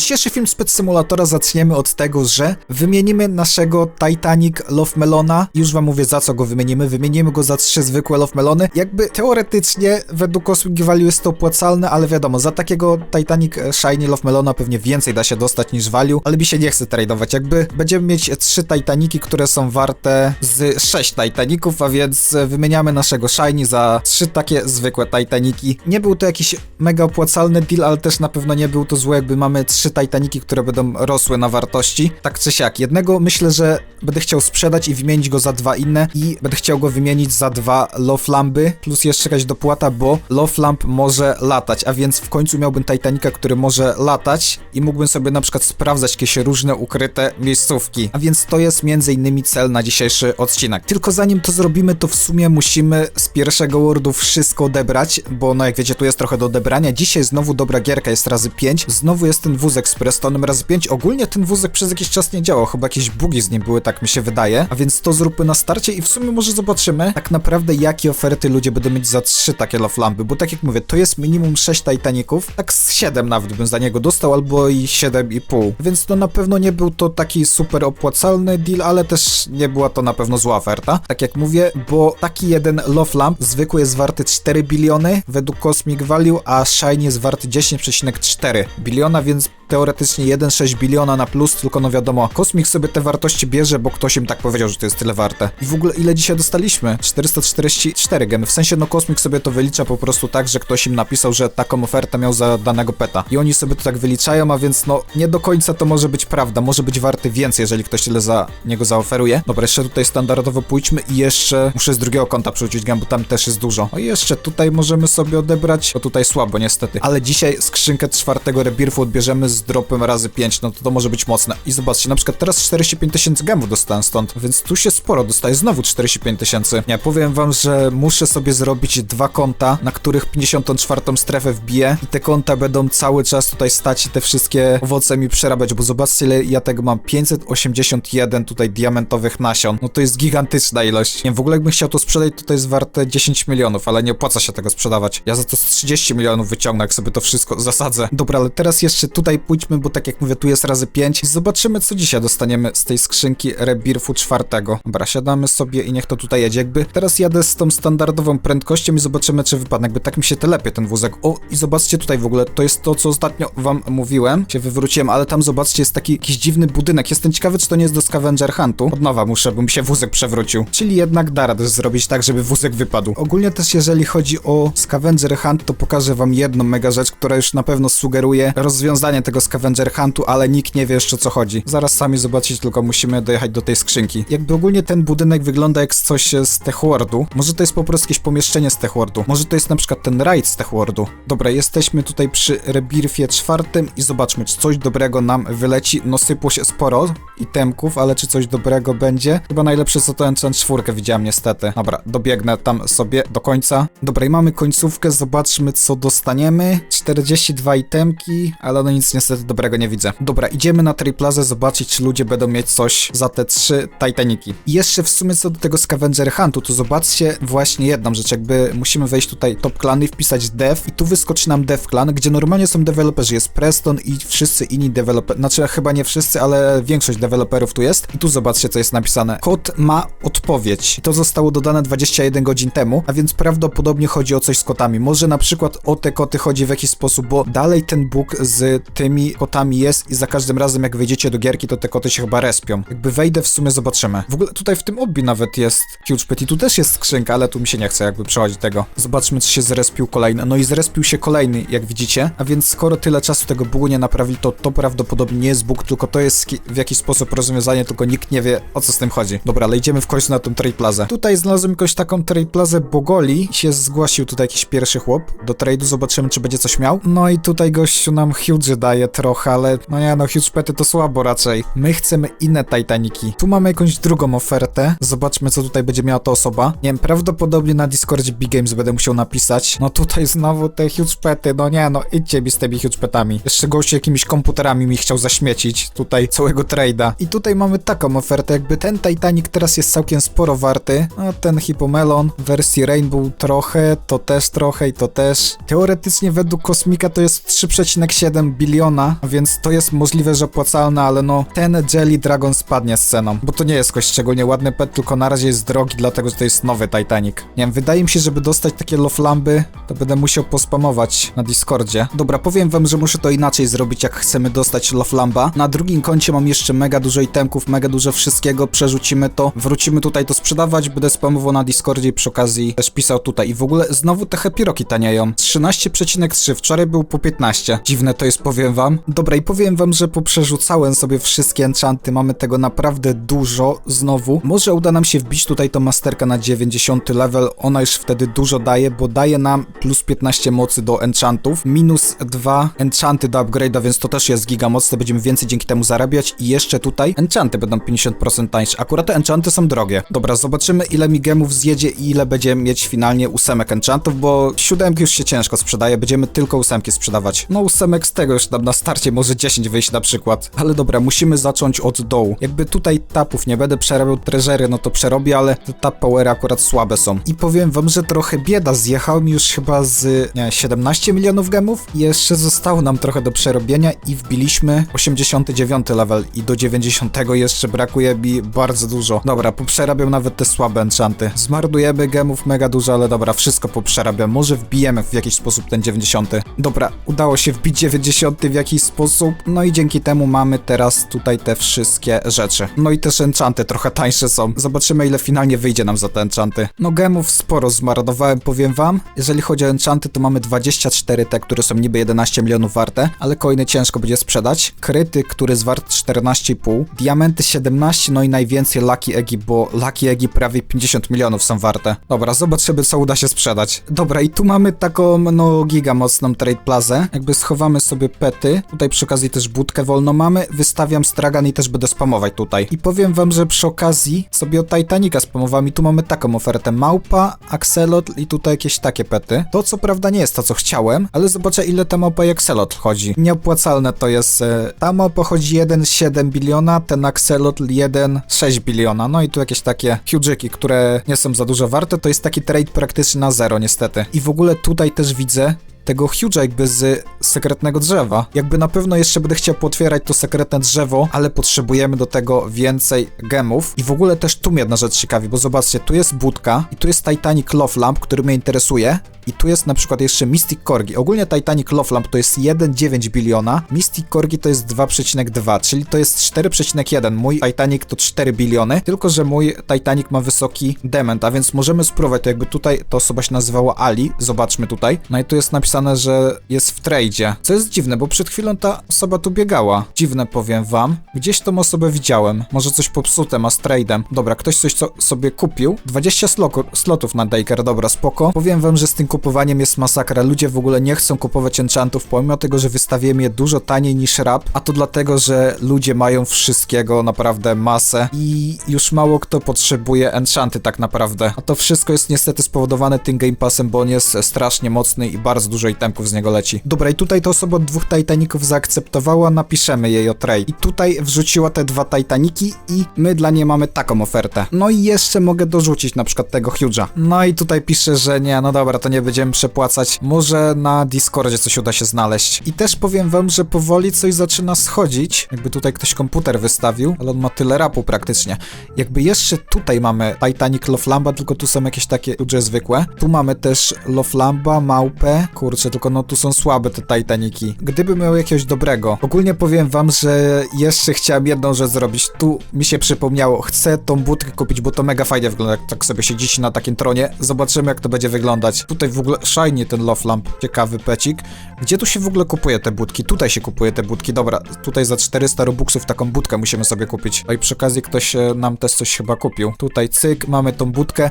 Dzisiejszy film Spec Simulatora zaczniemy od tego, że wymienimy naszego Titanic Love Melona. Już wam mówię za co go wymienimy. Wymienimy go za trzy zwykłe Love Melony. Jakby teoretycznie według Cosmic Value jest to opłacalne, ale wiadomo, za takiego Titanic e, Shiny Love Melona pewnie więcej da się dostać niż value, ale mi się nie chce tradeować. Jakby będziemy mieć trzy Titaniki, które są warte z sześć Titaników, a więc e, wymieniamy naszego Shiny za trzy takie zwykłe Titaniki. Nie był to jakiś mega opłacalny deal, ale też na pewno nie był to złe, jakby mamy trzy Titaniki, które będą rosły na wartości. Tak czy siak. Jednego myślę, że będę chciał sprzedać i wymienić go za dwa inne i będę chciał go wymienić za dwa Love Lampy, plus jeszcze jakaś dopłata, bo Love Lamp może latać, a więc w końcu miałbym Titanica, który może latać i mógłbym sobie na przykład sprawdzać jakieś różne ukryte miejscówki. A więc to jest między innymi cel na dzisiejszy odcinek. Tylko zanim to zrobimy, to w sumie musimy z pierwszego wordu wszystko odebrać, bo no jak wiecie, tu jest trochę do odebrania. Dzisiaj znowu dobra gierka jest razy 5. Znowu jest ten wózek z Prestonem razy 5. Ogólnie ten wózek przez jakiś czas nie działał, chyba jakieś bugi z nim były, tak mi się wydaje. A więc to zróbmy na starcie i w sumie może zobaczymy tak naprawdę jakie oferty ludzie będą mieć za 3 takie love lampy, bo tak jak mówię, to jest minimum 6 Titaników, tak z 7 nawet bym za niego dostał, albo i 7,5. Więc to na pewno nie był to taki super opłacalny deal, ale też nie była to na pewno zła oferta. Tak jak mówię, bo taki jeden love lamp zwykły jest warty 4 biliony według Cosmic Value, a Shiny jest warty 10,4 biliona, więc teoretycznie 1,6 biliona na plus, tylko no wiadomo, Cosmic sobie te wartości bierze, bo ktoś im tak powiedział, że to jest tyle warte. I w ogóle ile dzisiaj dostaliśmy? 444 gemy. W sensie no Cosmic sobie to wylicza po prostu tak, że ktoś im napisał, że taką ofertę miał za danego peta. I oni sobie to tak wyliczają, a więc no nie do końca to może być prawda. Może być warty więcej, jeżeli ktoś tyle za niego zaoferuje. Dobra, jeszcze tutaj standardowo pójdźmy i jeszcze muszę z drugiego konta przerzucić gem, bo tam też jest dużo. O i jeszcze tutaj możemy sobie odebrać, bo tutaj słabo niestety. Ale dzisiaj skrzynkę czwartego rebirfu odbierzemy z dropem razy 5, no to to może być mocne. I zobaczcie, na przykład teraz 45 tysięcy gemów dostałem stąd, więc tu się sporo dostaje, znowu 45 tysięcy. Nie, powiem wam, że muszę sobie zrobić dwa konta, na których 54 strefę wbiję i te konta będą cały czas tutaj stać i te wszystkie owoce mi przerabiać, bo zobaczcie ile ja tego mam, 581 tutaj diamentowych nasion. No to jest gigantyczna ilość. Nie, w ogóle jakbym chciał to sprzedać, to to jest warte 10 milionów, ale nie opłaca się tego sprzedawać. Ja za to z 30 milionów wyciągnę, jak sobie to wszystko zasadzę. Dobra, ale teraz jeszcze tutaj pójdźmy, bo tak jak mówię, tu jest razy 5 i zobaczymy, co dzisiaj dostaniemy z tej skrzynki Rebirfu czwartego. Dobra, siadamy sobie i niech to tutaj jedzie. Jakby teraz jadę z tą standardową prędkością i zobaczymy, czy wypadnie. Jakby tak mi się telepie ten wózek. O, i zobaczcie tutaj w ogóle, to jest to, co ostatnio wam mówiłem. Się wywróciłem, ale tam zobaczcie, jest taki jakiś dziwny budynek. Jestem ciekawy, czy to nie jest do Scavenger Huntu. Od nowa muszę, bo mi się wózek przewrócił. Czyli jednak da radę zrobić tak, żeby wózek wypadł. Ogólnie też, jeżeli chodzi o Scavenger Hunt, to pokażę wam jedną mega rzecz, która już na pewno sugeruje rozwiązanie tego Scavenger Huntu, ale nikt nie wie jeszcze co chodzi. Zaraz sami zobaczyć, tylko musimy dojechać do tej skrzynki. Jakby ogólnie ten budynek wygląda jak coś z Techwordu. Może to jest po prostu jakieś pomieszczenie z Techwordu. Może to jest na przykład ten raid z Techwordu. Dobra, jesteśmy tutaj przy Rebirfie czwartym i zobaczmy, czy coś dobrego nam wyleci. No sypło się sporo itemków, ale czy coś dobrego będzie? Chyba najlepsze co to Enchant 4 widziałem niestety. Dobra, dobiegnę tam sobie do końca. Dobra, i mamy końcówkę, zobaczmy co dostaniemy. 42 itemki, ale no nic niestety dobrego nie widzę. Dobra, idziemy na Triplazę zobaczyć, czy ludzie będą mieć coś za te trzy Titaniki. I jeszcze w sumie co do tego Scavenger Huntu, to zobaczcie właśnie jedną rzecz, jakby musimy wejść tutaj top klany i wpisać dev i tu wyskoczy nam dev clan, gdzie normalnie są deweloperzy, jest Preston i wszyscy inni deweloperzy, znaczy chyba nie wszyscy, ale większość deweloperów tu jest. I tu zobaczcie, co jest napisane. Kod ma odpowiedź. I to zostało dodane 21 godzin temu, a więc prawdopodobnie chodzi o coś z kotami. Może na przykład o te koty chodzi w jakiś sposób, bo dalej ten bóg z tymi kotami jest i za każdym razem jak wejdziecie do gierki, to te koty się chyba respią. Jakby wejdę w sumie, zobaczymy. W ogóle tutaj w tym obbi nawet jest Huge Pet i tu też jest skrzynka, ale tu mi się nie chce jakby przechodzić tego. Zobaczmy, czy się zrespił kolejny. No i zrespił się kolejny, jak widzicie. A więc skoro tyle czasu tego bugu nie naprawili, to to prawdopodobnie nie jest bóg, tylko to jest w jakiś sposób rozwiązanie, tylko nikt nie wie o co z tym chodzi. Dobra, ale idziemy w końcu na tą trade plazę. Tutaj znalazłem jakąś taką trade plazę Bogoli. Się zgłosił tutaj jakiś pierwszy chłop do trade'u, zobaczymy, czy będzie coś miał. No i tutaj gościu nam huge daje trochę, ale no nie, no huge to słabo raczej. My chcemy inne Titaniki. Tu mamy jakąś drugą ofertę. Zobaczmy, co tutaj będzie miała ta osoba. Nie wiem, prawdopodobnie na Discordzie Big Games będę musiał napisać. No tutaj znowu te huge pety, no nie, no idźcie mi z tymi huge petami. Jeszcze gościu jakimiś komputerami mi chciał zaśmiecić tutaj całego trade'a. I tutaj mamy taką ofertę, jakby ten Titanic teraz jest całkiem sporo warty. A ten Hippomelon w wersji Rainbow trochę, to też trochę i to też. Teoretycznie według Kosmika to jest 3,7 biliona więc to jest możliwe, że opłacalne, ale no ten Jelly Dragon spadnie z ceną, bo to nie jest jakoś szczególnie ładny pet, tylko na razie jest drogi, dlatego że to jest nowy Titanic. Nie wiem, wydaje mi się, żeby dostać takie love lamby, to będę musiał pospamować na Discordzie. Dobra, powiem wam, że muszę to inaczej zrobić, jak chcemy dostać love lamba. Na drugim koncie mam jeszcze mega dużo itemków, mega dużo wszystkiego, przerzucimy to, wrócimy tutaj to sprzedawać, będę spamował na Discordzie i przy okazji też pisał tutaj. I w ogóle znowu te happy roki tanieją. 13,3, wczoraj był po 15. Dziwne to jest, powiem wam. Dobra, i powiem wam, że poprzerzucałem sobie wszystkie enchanty, mamy tego naprawdę dużo znowu. Może uda nam się wbić tutaj tą masterkę na 90 level, ona już wtedy dużo daje, bo daje nam plus 15 mocy do enchantów, minus 2 enchanty do upgrade'a, więc to też jest giga mocne, będziemy więcej dzięki temu zarabiać i jeszcze tutaj enchanty będą 50% tańsze. Akurat te enchanty są drogie. Dobra, zobaczymy ile mi gemów zjedzie i ile będziemy mieć finalnie ósemek enchantów, bo siódemki już się ciężko sprzedaje, będziemy tylko ósemki sprzedawać. No ósemek z tego już nam na starcie może 10 wyjść na przykład. Ale dobra, musimy zacząć od dołu. Jakby tutaj tapów nie będę przerabiał treżery, no to przerobię, ale te tap powery akurat słabe są. I powiem wam, że trochę bieda, zjechał mi już chyba z nie, 17 milionów gemów i jeszcze zostało nam trochę do przerobienia i wbiliśmy 89 level i do 90 jeszcze brakuje mi bardzo dużo. Dobra, poprzerabiam nawet te słabe enchanty. Zmarnujemy gemów mega dużo, ale dobra, wszystko poprzerabiam. Może wbijemy w jakiś sposób ten 90. Dobra, udało się wbić 90 w jakiś sposób, no i dzięki temu mamy teraz tutaj te wszystkie rzeczy. No i też enchanty trochę tańsze są. Zobaczymy ile finalnie wyjdzie nam za te enchanty. No gemów sporo zmarnowałem, powiem wam. Jeżeli chodzi o enchanty, to mamy 24 te, które są niby 11 milionów warte, ale coiny ciężko będzie sprzedać. Kryty, który jest wart 14,5. Diamenty 17, no i najwięcej Lucky Eggi, bo Lucky Eggi prawie 50 milionów są warte. Dobra, zobaczymy co uda się sprzedać. Dobra, i tu mamy taką, no giga mocną trade plazę. Jakby schowamy sobie pety. Tutaj przy okazji też budkę wolno mamy. Wystawiam stragan i też będę spamować tutaj. I powiem wam, że przy okazji sobie od Titanica spamowałem i tu mamy taką ofertę. Małpa, Axelot i tutaj jakieś takie pety. To co prawda nie jest to co chciałem, ale zobaczę ile ta małpa i Axelot chodzi. Nieopłacalne to jest. e, Ta małpa chodzi 1,7 biliona, ten Axelot 1,6 biliona. No i tu jakieś takie huge'yki, które nie są za dużo warte. To jest taki trade praktycznie na zero niestety. I w ogóle tutaj też widzę tego huge'a jakby z sekretnego drzewa. Jakby na pewno jeszcze będę chciał potwierać to sekretne drzewo, ale potrzebujemy do tego więcej gemów. I w ogóle też tu mnie jedna rzecz ciekawi, bo zobaczcie, tu jest budka i tu jest Titanic Love Lamp, który mnie interesuje. I tu jest na przykład jeszcze Mystic Corgi. Ogólnie Titanic Love Lamp to jest 1,9 biliona, Mystic Corgi to jest 2,2, czyli to jest 4,1. Mój Titanic to 4 biliony, tylko że mój Titanic ma wysoki dement, a więc możemy spróbować. To jakby tutaj ta osoba się nazywała Ali, zobaczmy tutaj. No i tu jest napisane, że jest w tradzie. Co jest dziwne, bo przed chwilą ta osoba tu biegała. Dziwne powiem wam. Gdzieś tą osobę widziałem. Może coś popsute ma z tradem. Dobra, ktoś coś co sobie kupił. 20 sloko- slotów na Daker, dobra, spoko. Powiem wam, że z tym kupowaniem jest masakra. Ludzie w ogóle nie chcą kupować enchantów, pomimo tego, że wystawiłem je dużo taniej niż rap, a to dlatego, że ludzie mają wszystkiego naprawdę masę i już mało kto potrzebuje enchanty tak naprawdę. A to wszystko jest niestety spowodowane tym Game Passem, bo on jest strasznie mocny i bardzo dużo itemków z niego leci. Dobra, i tutaj ta osoba dwóch Titaników zaakceptowała, napiszemy jej o trade. I tutaj wrzuciła te dwa Titaniki i my dla niej mamy taką ofertę. No i jeszcze mogę dorzucić na przykład tego Huge'a. No i tutaj pisze, że nie, no dobra, to nie będziemy przepłacać. Może na Discordzie coś uda się znaleźć. I też powiem wam, że powoli coś zaczyna schodzić. Jakby tutaj ktoś komputer wystawił, ale on ma tyle rapu praktycznie. Jakby jeszcze tutaj mamy Titanic Love Lamba, tylko tu są jakieś takie Huge zwykłe. Tu mamy też Love Lamba, Małpę. Kurczę, tylko no tu są słabe te Titaniki. Gdyby miał jakiegoś dobrego. Ogólnie powiem wam, że jeszcze chciałem jedną rzecz zrobić. Tu mi się przypomniało, chcę tą budkę kupić, bo to mega fajnie wygląda, jak tak sobie siedzicie na takim tronie. Zobaczymy, jak to będzie wyglądać. Tutaj w ogóle shiny ten Love Lamp, ciekawy pecik. Gdzie tu się w ogóle kupuje te budki? Tutaj się kupuje te budki. Dobra, tutaj za 400 robuxów taką budkę musimy sobie kupić. No i przy okazji ktoś e, nam też coś chyba kupił. Tutaj cyk, mamy tą budkę.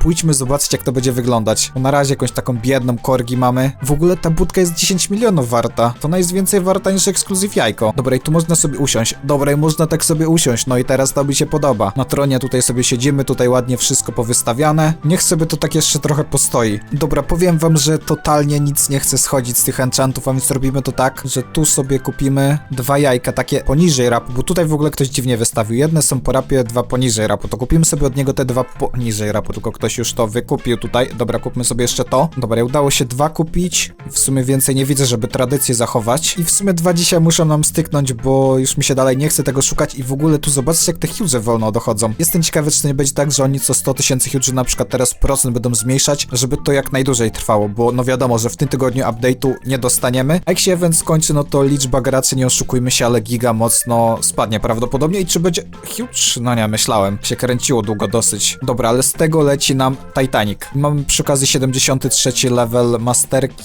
Pójdźmy zobaczyć, jak to będzie wyglądać. Na razie jakąś taką biedną korgi mamy. W ogóle ta budka jest 10 milionów warta. To ona jest więcej warta niż ekskluzyw jajko. Dobra, i tu można sobie usiąść. Dobra, i można tak sobie usiąść. No i teraz to mi się podoba. Na tronie tutaj sobie siedzimy, tutaj ładnie wszystko powystawiane. Niech sobie to tak jeszcze trochę postoi. Dobra, powiem wam, że totalnie nic nie chce schodzić z tych enchantów, a więc robimy to tak, że tu sobie kupimy dwa jajka, takie poniżej rapu, bo tutaj w ogóle ktoś dziwnie wystawił. Jedne są po rapie, dwa poniżej rapu. To kupimy sobie od niego te dwa poniżej rapu, tylko ktoś już to wykupił tutaj. Dobra, kupmy sobie jeszcze to. Dobra, udało się dwa kupić. W sumie więcej nie widzę, żeby tradycję zachować. I w sumie dwa dzisiaj muszą nam styknąć, bo już mi się dalej nie chce tego szukać i w ogóle tu zobaczcie, jak te huge wolno dochodzą. Jestem ciekawy, czy to nie będzie tak, że oni co 100 tysięcy huge na przykład teraz procent będą zmniejszać, żeby to jak najdłużej trwało, bo no wiadomo, że w tym tygodniu update'u nie dostaniemy. A jak się event skończy, no to liczba graczy, nie oszukujmy się, ale giga mocno spadnie prawdopodobnie i czy będzie huge? No nie, myślałem. Się kręciło długo dosyć. Dobra, ale z tego leci nam Titanic. Mamy przy okazji 73 level masterki,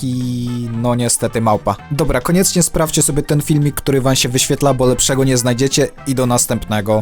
no niestety małpa. Dobra, koniecznie sprawdźcie sobie ten filmik, który wam się wyświetla, bo lepszego nie znajdziecie i do następnego.